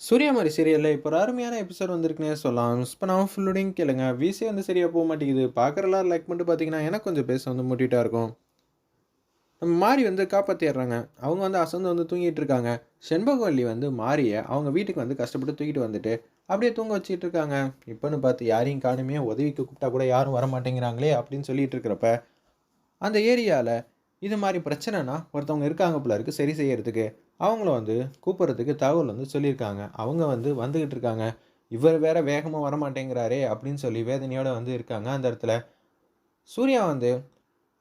சூரியமாரி சீரியலில் இப்போ ஒரு அருமையான எபிசோட் வந்திருக்குனே சொல்லலாம். மிஸ் பண்ணாமல் ஃபுல்லுடையும் கேளுங்க. விசி வந்து சரியாக போக மாட்டேங்குது. பார்க்குறலாம் லைக் பண்ணிட்டு பார்த்தீங்கன்னா எனக்கு கொஞ்சம் பேச வந்து முட்டிகிட்டா இருக்கும். நம்ம மாறி வந்து காப்பாற்றிடுறாங்க அவங்க வந்து அசந்து வந்து தூங்கிட்டு இருக்காங்க. செண்பகவல்லி வந்து மாறியை அவங்க வீட்டுக்கு வந்து கஷ்டப்பட்டு தூக்கிட்டு வந்துட்டு அப்படியே தூங்க வச்சுட்டு இருக்காங்க. இப்போன்னு பார்த்து யாரையும் காணுமே உதவிக்கு கூப்பிட்டா கூட யாரும் வர மாட்டேங்கிறாங்களே அப்படின்னு சொல்லிட்டு இருக்கிறப்ப அந்த ஏரியாவில் இது மாதிரி பிரச்சனைனா ஒருத்தவங்க இருக்காங்க போல இருக்குது சரி செய்யறதுக்கு. அவங்கள வந்து கூப்பிட்றதுக்கு தகவல் வந்து சொல்லியிருக்காங்க. அவங்க வந்து வந்துக்கிட்டு இருக்காங்க. இவர் வேற வேகமாக வர மாட்டேங்கிறாரே அப்படின்னு சொல்லி வேதனையோடு வந்து இருக்காங்க அந்த இடத்துல. சூர்யா வந்து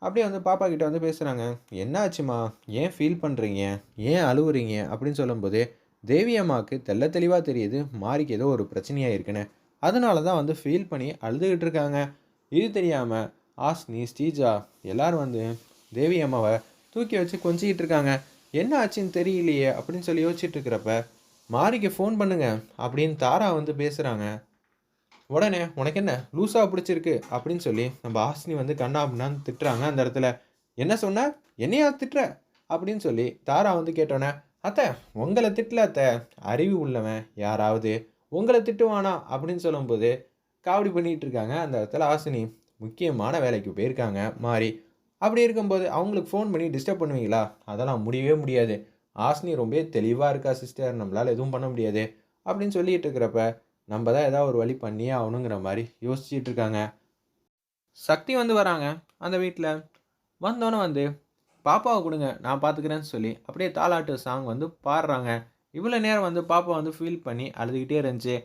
அப்படியே வந்து பாப்பா கிட்ட வந்து பேசுகிறாங்க என்ன ஆச்சுமா ஏன் ஃபீல் பண்ணுறீங்க ஏன் அழுவுறீங்க? அப்படின்னு சொல்லும்போது தேவி அம்மாவுக்கு தெள்ள தெளிவாக தெரியுது. மாறிக்கு ஏதோ ஒரு பிரச்சனையாக இருக்குன்னு அதனால தான் வந்து ஃபீல் பண்ணி அழுதுகிட்டு இருக்காங்க. இது தெரியாமல் ஆஸ்னி ஸ்ரீஜா எல்லோரும் வந்து தேவி அம்மாவை தூக்கி வச்சு கொஞ்சிக்கிட்டு இருக்காங்க. என்ன ஆச்சுன்னு தெரியலையே அப்படின்னு சொல்லி யோசிச்சுட்டு இருக்கிறப்ப மாரிக்கு ஃபோன் பண்ணுங்க அப்படின்னு தாரா வந்து பேசுகிறாங்க உடனே உனக்கு என்ன? லூஸாக பிடிச்சிருக்கு? அப்படின்னு சொல்லி நம்ம ஆசினி வந்து கண்ணா அப்படின்னான்னு திட்டுறாங்க அந்த இடத்துல. என்ன சொன்ன? என்னையா திட்டுற? அப்படின்னு சொல்லி தாரா வந்து கேட்டோன்னே அத்தை உங்களை திட்டல அத்தை. அறிவு உள்ளவன் யாராவது உங்களை திட்டுவானா? அப்படின்னு சொல்லும்போது காவடி பண்ணிகிட்டு இருக்காங்க அந்த இடத்துல ஆசினி முக்கியமான வேலைக்கு போயிருக்காங்க மாறி அப்படி இருக்கும்போது அவங்களுக்கு ஃபோன் பண்ணி டிஸ்டர்ப் பண்ணுவீங்களா? அதெல்லாம் முடியவே முடியாது. ஆஸ்னி ரொம்ப தெளிவாக இருக்கா சிஸ்டர் நம்மளால் எதுவும் பண்ண முடியாது. அப்படின்னு சொல்லிட்டு இருக்கிறப்ப நம்ம தான் ஏதாவது ஒரு வழி பண்ணியே ஆகணுங்கிற மாதிரி யோசிச்சுட்டு இருக்காங்க. சக்தி வந்து வராங்க அந்த வீட்டில் வந்தோன்னே வந்து பாப்பாவை கொடுங்க நான் பார்த்துக்கிறேன்னு சொல்லி அப்படியே தாலாட்டு சாங் வந்து பாடுறாங்க. இவ்வளோ நேரம் வந்து பாப்பா வந்து ஃபீல் பண்ணி அழுதுகிட்டே இருந்துச்சு.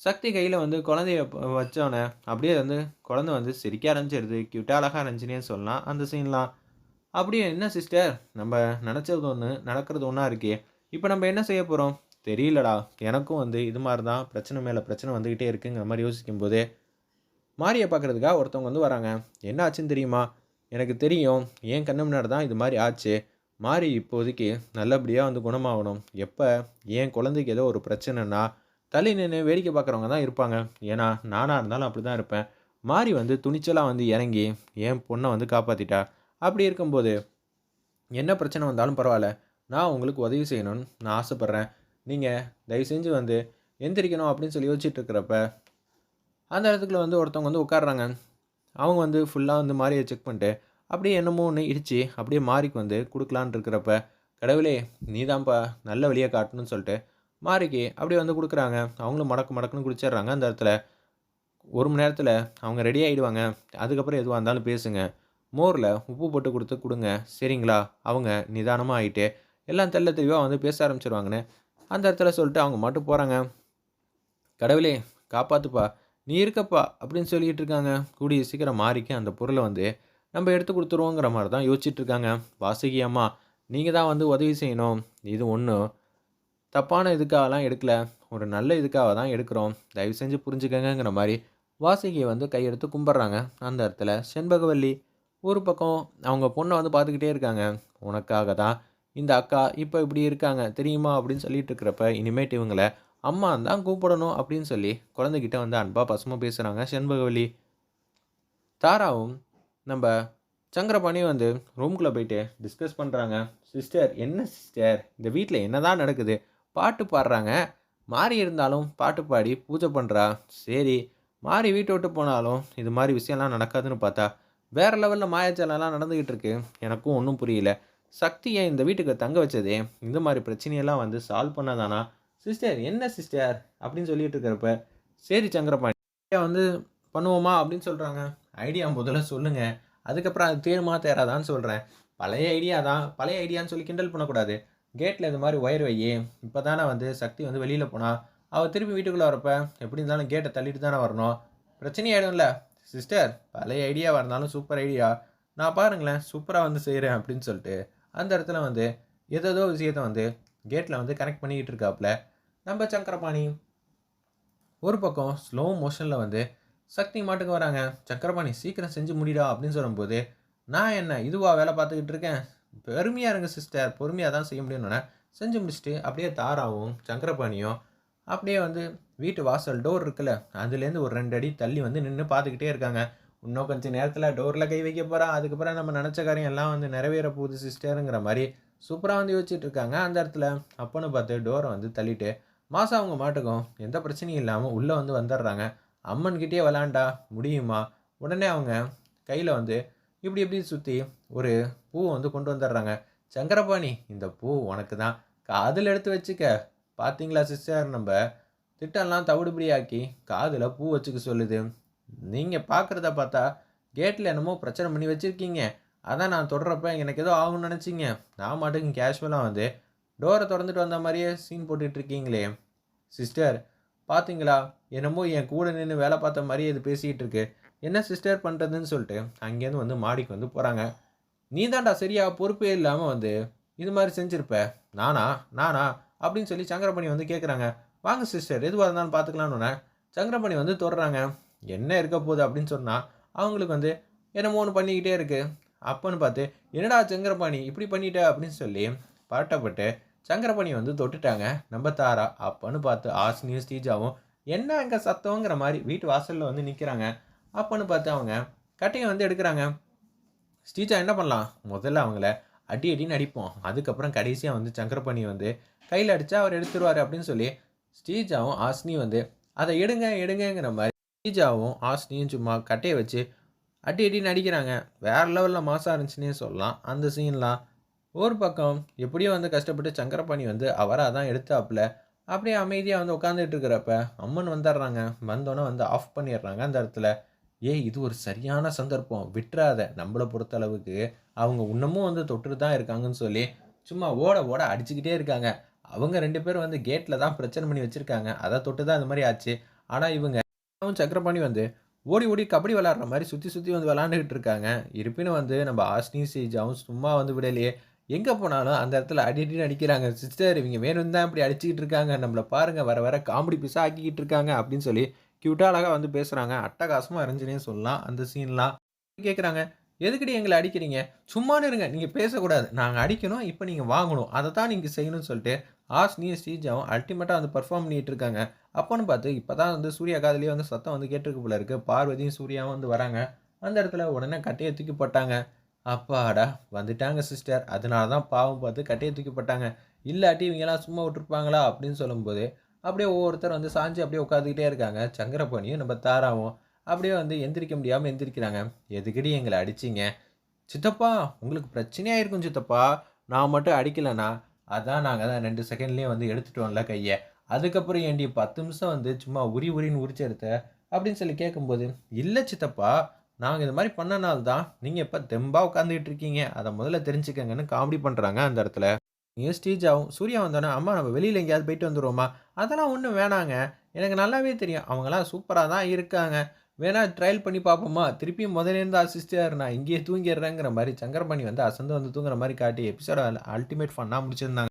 சக்தி கையில் வந்து குழந்தைய வச்சோன்னே அப்படியே வந்து குழந்தை வந்து சிரிக்க ஆரம்பிச்சிருது. க்யூட்டாக அழகாக இருந்துச்சுன்னே சொல்லலாம். அந்த சீன்லாம் அப்படியே என்ன சிஸ்டர் நம்ம நினச்சது ஒன்று நடக்கிறது ஒன்றா இருக்கே. இப்போ நம்ம என்ன செய்ய போகிறோம் தெரியலடா. எனக்கும் வந்து இது மாதிரி தான் பிரச்சனை மேலே பிரச்சனை வந்துக்கிட்டே இருக்குங்கிற மாதிரி யோசிக்கும் போதே மாரியை பார்க்குறதுக்காக ஒருத்தவங்க வந்து வராங்க. என்ன ஆச்சுன்னு தெரியுமா? எனக்கு தெரியும். என் கண்ணு முன்னாடி தான் இது மாதிரி ஆச்சு. மாறி இப்போதைக்கு நல்லபடியாக வந்து குணமாகணும். எப்போ? என் குழந்தைக்கு ஏதோ ஒரு பிரச்சனைனா தள்ளி நின்று வேடிக்கை பார்க்குறவங்க தான் இருப்பாங்க. ஏன்னா நானாக இருந்தாலும் அப்படி தான் இருப்பேன். மாறி வந்து துணிச்சலாக வந்து இறங்கி என் பொண்ணை வந்து காப்பாற்றிட்டா அப்படி இருக்கும்போது என்ன பிரச்சனை வந்தாலும் பரவாயில்ல. நான் உங்களுக்கு உதவி செய்யணும்னு நான் ஆசைப்பட்றேன். நீங்கள் தயவு செஞ்சு வந்து எந்திரிக்கணும் அப்படின்னு சொல்லி யோசிச்சுட்டு இருக்கிறப்ப அந்த இடத்துக்குள்ள வந்து ஒருத்தவங்க வந்து உட்காடுறாங்க அவங்க வந்து ஃபுல்லாக வந்து மாரியை செக் பண்ணிட்டு அப்படியே என்னமோ ஒன்று இடிச்சு அப்படியே மாறிக்கு வந்து கொடுக்கலான்னு இருக்கிறப்ப கடவுளே நீதான்ப்பா நல்ல வழியை காட்டணும்னு சொல்லிட்டு மாறிக்கு அப்படியே வந்து கொடுக்குறாங்க. அவங்களும் மடக்கு மடக்குன்னு குடிச்சிடுறாங்க அந்த இடத்துல. ஒரு மணி நேரத்தில் அவங்க ரெடி ஆகிடுவாங்க அதுக்கப்புறம் எதுவாக இருந்தாலும் பேசுங்க. மோரில் உப்பு போட்டு கொடுத்து கொடுங்க. சரிங்களா? அவங்க நிதானமாக ஆகிட்டு எல்லாம் தெள்ள தெளிவாக வந்து பேச ஆரம்பிச்சிருவாங்கன்னு அந்த இடத்துல சொல்லிட்டு அவங்க மட்டும் போகிறாங்க கடவுளே காப்பாத்துப்பா. நீ இருக்கப்பா அப்படின்னு சொல்லிட்டு இருக்காங்க. கூடிய சீக்கிரம் மாறிக்கு அந்த பொருளை வந்து நம்ம எடுத்து கொடுத்துருவோங்கிற மாதிரி தான் யோசிச்சுட்டு இருக்காங்க. வாசுகி அம்மா நீங்கள் தான் வந்து உதவி செய்யணும். இது ஒன்றும் தப்பான இதுக்காகலாம் எடுக்கல. ஒரு நல்ல இதுக்காக தான் எடுக்கிறோம். தயவு செஞ்சு புரிஞ்சுக்கங்கிற மாதிரி வாசுகியை வந்து கையெடுத்து கும்பிட்றாங்க. அந்த இடத்துல செண்பகவல்லி ஒரு பக்கம் அவங்க பொண்ணை வந்து பார்த்துக்கிட்டே இருக்காங்க. உனக்காக தான் இந்த அக்கா இப்போ இப்படி இருக்காங்க. தெரியுமா அப்படின்னு சொல்லிட்டு இருக்கிறப்ப இனிமேட்டு இவங்களை அம்மா தான் கூப்பிடணும் அப்படின்னு சொல்லி குழந்தைகிட்ட வந்து அன்பா பசுமாக பேசுகிறாங்க செண்பகவல்லி. தாராவும் நம்ம சங்கரபாணி வந்து ரூம்குள்ளே போயிட்டு டிஸ்கஸ் பண்ணுறாங்க சிஸ்டர் என்ன சிஸ்டர் இந்த வீட்டில் என்னதான் நடக்குது? பாட்டு பாடுறாங்க. மாறி இருந்தாலும் பாட்டு பாடி பூஜை பண்ணுறா சரி மாறி வீட்டை விட்டு போனாலும் இது மாதிரி விஷயம்லாம் நடக்காதுன்னு பார்த்தா வேற லெவலில் மாயாஜாலம்லாம் நடந்துக்கிட்டு இருக்கு. எனக்கும் ஒன்றும் புரியல. சக்தியை இந்த வீட்டுக்கு தங்க வச்சதே இந்த மாதிரி பிரச்சனையெல்லாம் வந்து சால்வ் பண்ணதானா? சிஸ்டர் என்ன சிஸ்டர் அப்படின்னு சொல்லிட்டு இருக்கிறப்ப சரி சங்கரபாணி ஐடியா வந்து பண்ணுவோமா அப்படின்னு சொல்கிறாங்க ஐடியா முதல்ல சொல்லுங்கள் அதுக்கப்புறம் அது தேருமா தேராதான்னு சொல்கிறேன் பழைய ஐடியா தான். பழைய ஐடியான்னு சொல்லி கிண்டல் பண்ணக்கூடாது. கேட்டில் இது மாதிரி ஒயர் வையே இப்போ தானே வந்து சக்தி வந்து வெளியில் போனா அவள் திருப்பி வீட்டுக்குள்ளே வரப்ப எப்படி இருந்தாலும் கேட்டை தள்ளிட்டு தானே வரணும். பிரச்சனையாயிடும்ல சிஸ்டர் பழைய ஐடியாவாக இருந்தாலும் சூப்பர் ஐடியா நான் பாருங்களேன் சூப்பராக வந்து செய்கிறேன் அப்படின்னு சொல்லிட்டு அந்த இடத்துல வந்து ஏதோ விஷயத்தை வந்து கேட்டில் வந்து கனெக்ட் பண்ணிக்கிட்டு இருக்காப்புல நம்ம சங்கரபாணி ஒரு பக்கம் ஸ்லோ மோஷனில் வந்து சக்தி மாட்டுக்கு வராங்க. சக்கரபாணி சீக்கிரம் செஞ்சு முடிடா அப்படின்னு சொல்லும்போது நான் என்ன இதுவா வேலை பார்த்துக்கிட்டு இருக்கேன்? பெருமையாக இருங்க சிஸ்டர் பொறுமையாக தான் செய்ய முடியும்னு செஞ்சு முடிச்சுட்டு அப்படியே தாராவும் சங்கரபாணியும் அப்படியே வந்து வீட்டு வாசல் டோர் இருக்குல்ல அதுலேருந்து ஒரு ரெண்டு அடி தள்ளி வந்து நின்று பார்த்துக்கிட்டே இருக்காங்க. இன்னும் கொஞ்சம் நேரத்தில் டோரில் கை வைக்க போகிறான் அதுக்கப்புறம் நம்ம நினச்ச காரியம் எல்லாம் வந்து நிறைவேற போகுது சிஸ்டருங்கிற மாதிரி சூப்பராக வந்து யோசிச்சுட்டு இருக்காங்க. அந்த இடத்துல அப்போன்னு பார்த்து டோரை வந்து தள்ளிட்டு மாதம் அவங்க மாட்டுக்கும் எந்த பிரச்சனையும் இல்லாமல் உள்ளே வந்து வந்துடுறாங்க. அம்மன்கிட்டே விளாண்டா முடியுமா? உடனே அவங்க கையில் வந்து இப்படி இப்படி சுற்றி ஒரு பூ வந்து கொண்டு வந்துடுறாங்க. சங்கரபாணி இந்த பூ உனக்கு தான் காதில் எடுத்து வச்சுக்க. பார்த்தீங்களா சிஸ்டர்? நம்ம திட்டம்லாம் தவிடுபடியாக்கி காதில் பூ வச்சுக்க சொல்லுது. நீங்கள் பார்க்குறத பார்த்தா கேட்டில் என்னமோ பிரச்சனை பண்ணி வச்சுருக்கீங்க. அதான் நான் தொடரப்ப எனக்கு ஏதோ ஆகும்னு நினச்சிங்க. நான் மாட்டுக்கு கேஷுவலாக வந்து டோரை திறந்துட்டு வந்த மாதிரியே சீன் போட்டுட்ருக்கீங்களே சிஸ்டர் பார்த்தீங்களா என்னமோ என் கூட நின்று வேலை பார்த்த மாதிரியே இது பேசிகிட்டு இருக்கு. என்ன சிஸ்டர் பண்ணுறதுன்னு சொல்லிட்டு அங்கேருந்து வந்து மாடிக்கு வந்து போகிறாங்க நீ தான்டா சரியாக பொறுப்பே இல்லாமல் வந்து இது மாதிரி செஞ்சுருப்ப. நானா? நானா? அப்படின்னு சொல்லி சங்கரமணி வந்து கேட்குறாங்க வாங்க சிஸ்டர் எதுவாக இருந்தாலும் பார்த்துக்கலான்னு சங்கரமணி வந்து தொடுறாங்க. என்ன இருக்க போகுது அப்படின்னு சொன்னால் அவங்களுக்கு வந்து என்னமோ ஒன்று பண்ணிக்கிட்டே இருக்குது அப்போன்னு பார்த்து என்னடா சங்கரபாணி இப்படி பண்ணிட்ட? அப்படின்னு சொல்லி பாட்டப்பட்டு சங்கரபாணி வந்து தொட்டுட்டாங்க. நம்ம தாரா அப்போன்னு பார்த்து ஆசினியும் ஸ்ரீஜாவும் என்ன அங்கே சத்தங்கிற மாதிரி வீட்டு வாசலில் வந்து நிற்கிறாங்க அப்போன்னு பார்த்து அவங்க கட்டையை வந்து எடுக்கிறாங்க. ஸ்ரீஜா என்ன பண்ணலாம்? முதல்ல அவங்கள அடி அடின்னு அடிப்போம். அதுக்கப்புறம் கடைசியாக வந்து சங்கரப்பணி வந்து கையில் அடித்தா அவர் எடுத்துருவார் அப்படின்னு சொல்லி ஸ்ரீஜாவும் ஆஸ்னி வந்து அதை எடுங்க எடுங்கங்கிற மாதிரி ஸ்ரீஜாவும் ஆசினியும் சும்மா கட்டையை வச்சு அடி அடின்னு அடிக்கிறாங்க. வேறு லெவலில் மாசாக இருந்துச்சுன்னே சொல்லலாம். அந்த சீன்லாம் ஒரு பக்கம் எப்படியோ வந்து கஷ்டப்பட்டு சங்கரபாணி வந்து அவராக தான் எடுத்தாப்புல அப்படியே அமைதியாக வந்து உட்காந்துட்டு இருக்கிறப்ப அம்மன் வந்துடுறாங்க. வந்தோன்னே வந்து ஆஃப் பண்ணிடுறாங்க அந்த இடத்துல. ஏய் இது ஒரு சரியான சந்தர்ப்பம். விட்டுறாத. நம்மளை பொறுத்த அளவுக்கு அவங்க இன்னமும் வந்து தொட்டுட்டு தான் இருக்காங்கன்னு சொல்லி சும்மா ஓட ஓட அடிச்சுக்கிட்டே இருக்காங்க. அவங்க ரெண்டு பேரும் வந்து கேட்டில் தான் பிரச்சனை பண்ணி வச்சுருக்காங்க. அதை தொட்டு தான் இந்த மாதிரி ஆச்சு. ஆனால் இவங்க சக்கரபாணி வந்து ஓடி ஓடி கபடி விளாட்ற மாதிரி சுற்றி சுற்றி வந்து விளாண்டுக்கிட்டு இருக்காங்க. இருப்பினும் வந்து நம்ம ஆஸ்னி சீஜாவும் சும்மா வந்து விடலையே. எங்கே போனாலும் அந்த இடத்துல அடி அடின்னு அடிக்கிறாங்க. சிஸ்டர் இவங்க வேணும் தான் இப்படி அடிச்சுக்கிட்டு இருக்காங்க. நம்மளை பாருங்கள் வர வர காமெடி பீஸாக ஆக்கிக்கிட்டு இருக்காங்க அப்படின்னு சொல்லி க்யூட்டாக அழகாக வந்து பேசுகிறாங்க அட்டகாசமாக இருந்துச்சுன்னே சொல்லலாம். அந்த சீன்லாம் கேட்குறாங்க எதுக்கடி எங்களை அடிக்கிறீங்க? சும்மானு இருங்க. நீங்கள் பேசக்கூடாது. நாங்கள் அடிக்கணும். இப்போ நீங்கள் வாங்கணும். அதை தான் நீங்கள் செய்யணும்னு சொல்லிட்டு ஆஸ்னியும் ஸ்ரீஜாவும் அல்டிமேட்டாக வந்து பர்ஃபார்ம் பண்ணிகிட்டு இருக்காங்க. அப்போன்னு பார்த்து இப்போ தான் வந்து சூர்யா காதலியே வந்து சத்தம் வந்து கேட்டிருக்கு போல இருக்குது பார்வதியும் சூர்யாவும் வந்து வராங்க. அந்த இடத்துல உடனே கட்டையை தூக்கி போட்டாங்க. அப்பாடா வந்துட்டாங்க சிஸ்டர் அதனால தான் பாவம் பார்த்து கட்டையை தூக்கி போட்டாங்க. இல்லாட்டி இவங்கெல்லாம் சும்மா விட்டுருப்பாங்களா? அப்படின்னு சொல்லும்போது அப்படியே ஒவ்வொருத்தர் வந்து சாஞ்சு அப்படியே உட்காந்துக்கிட்டே இருக்காங்க. சங்கரபாணியும் நம்ம தாராவும் அப்படியே வந்து எந்திரிக்க முடியாமல் எந்திரிக்கிறாங்க. எதுக்கடி எங்களை அடிச்சிங்க? சித்தப்பா உங்களுக்கு பிரச்சனையாக இருக்கும் சித்தப்பா. நான் மட்டும் அடிக்கலைண்ணா அதான் நாங்கள் தான் ரெண்டு செகண்ட்லேயே வந்து எடுத்துட்டோம்ல கையை. அதுக்கப்புறம் ஏண்டி பத்து நிமிஷம் வந்து சும்மா உரி உரின்னு உரிச்சு எடுத்த? அப்படின்னு சொல்லி கேட்கும்போது இல்லை சித்தப்பா நாங்கள் இது மாதிரி பண்ணனால தான் நீங்கள் இப்போ தெம்பாக உட்காந்துக்கிட்டு இருக்கீங்க? அதை முதல்ல தெரிஞ்சுக்கங்கன்னு காமெடி பண்ணுறாங்க அந்த இடத்துல. நீங்கள் ஸ்டீஜாவும் சூர்யா வந்தோன்னே அம்மா நம்ம வெளியில் எங்கேயாவது போயிட்டு வந்துடுவோமா அதெல்லாம் ஒன்றும் வேணாங்க. எனக்கு நல்லாவே தெரியும். அவங்களாம் சூப்பராக தான் இருக்காங்க. வேணா ட்ரையல் பண்ணி பார்ப்போமா? திருப்பியும் முதலேருந்து அசிஸ்டாக நான் இங்கேயே தூங்கிடுறேங்கிற மாதிரி சங்கரபாணி வந்து அசந்து வந்து தூங்குற மாதிரி காட்டி எபிசோட அல்டிமேட் ஃபன்னாக முடிச்சிருந்தாங்க.